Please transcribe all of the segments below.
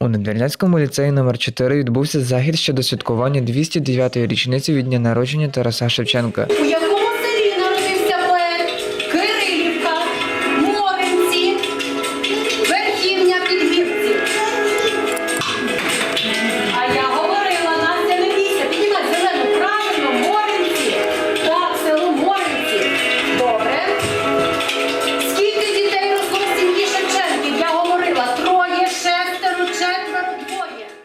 У Недвірнянському ліцеї номер 4 відбувся захід щодо святкування 209-ї річниці від дня народження Тараса Шевченка.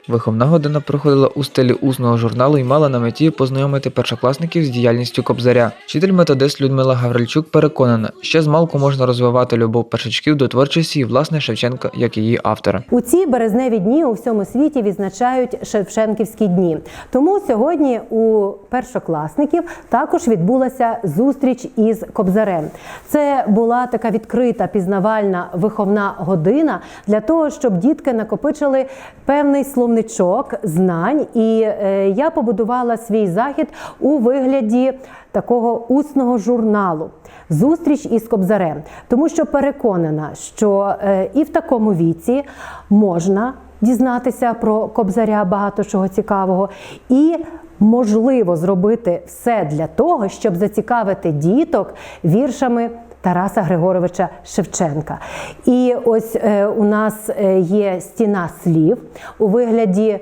Виховна година проходила у стилі усного журналу і мала на меті познайомити першокласників з діяльністю Кобзаря. Вчитель методист Людмила Гаврильчук переконана, ще з малку можна розвивати любов першачків до творчості і власне Шевченка як її автора. У ці березневі дні у всьому світі відзначають Шевченківські дні. Тому сьогодні у першокласників також відбулася зустріч із Кобзарем. Це була така відкрита пізнавальна виховна година для того, щоб дітки накопичили певний словничок знань. І е, я побудувала свій захід у вигляді такого усного журналу. Зустріч із Кобзарем, тому що переконана, що е, і в такому віці можна дізнатися про Кобзаря багато чого цікавого, і можливо зробити все для того, щоб зацікавити діток віршами. Тараса Григоровича Шевченка. І ось е, у нас е, є стіна слів у вигляді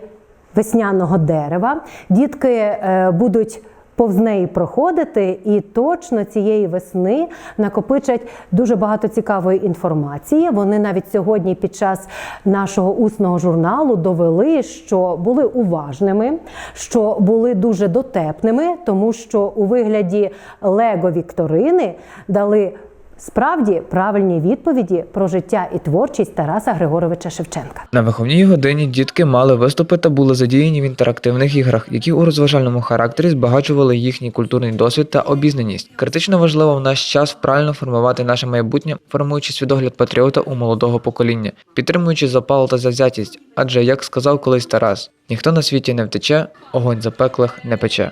весняного дерева. Дітки е, будуть повз неї проходити, і точно цієї весни накопичать дуже багато цікавої інформації. Вони навіть сьогодні, під час нашого усного журналу, довели, що були уважними, що були дуже дотепними, тому що у вигляді Лего Вікторини дали. Справді правильні відповіді про життя і творчість Тараса Григоровича Шевченка. На виховній годині дітки мали виступи та були задіяні в інтерактивних іграх, які у розважальному характері збагачували їхній культурний досвід та обізнаність. Критично важливо в наш час правильно формувати наше майбутнє, формуючи свідогляд патріота у молодого покоління, підтримуючи запал та завзятість. Адже, як сказав колись Тарас, ніхто на світі не втече, огонь запеклих не пече.